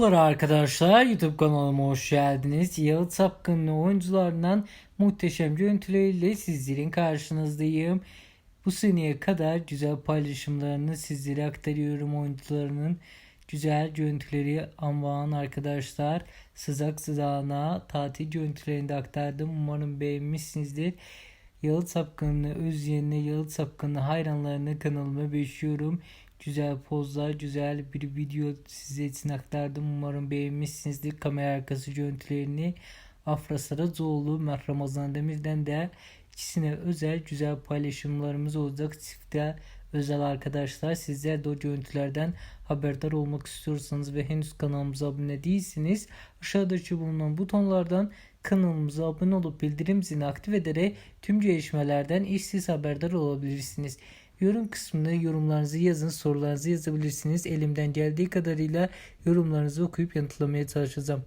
Merhabalar arkadaşlar YouTube kanalıma hoş geldiniz. Yağıt Sapkın'ın oyuncularından muhteşem görüntüleriyle sizlerin karşınızdayım. Bu seneye kadar güzel paylaşımlarını sizlere aktarıyorum oyuncularının güzel görüntüleri anvan arkadaşlar. Sızak sızağına tatil görüntülerini de aktardım. Umarım beğenmişsinizdir. Yağıt Sapkın'ı özleyenine, Yağıt Sapkın'ı hayranlarını kanalıma bekliyorum. Güzel pozlar, güzel bir video size için aktardım. Umarım beğenmişsinizdir. Kamera arkası görüntülerini Afra Saracoğlu, Mert Ramazan Demir'den de ikisine özel güzel paylaşımlarımız olacak. Çifte özel arkadaşlar. Sizler de o görüntülerden haberdar olmak istiyorsanız ve henüz kanalımıza abone değilsiniz. Aşağıdaki bulunan butonlardan kanalımıza abone olup bildirim zilini aktif ederek tüm gelişmelerden işsiz haberdar olabilirsiniz. Yorum kısmına yorumlarınızı yazın, sorularınızı yazabilirsiniz. Elimden geldiği kadarıyla yorumlarınızı okuyup yanıtlamaya çalışacağım.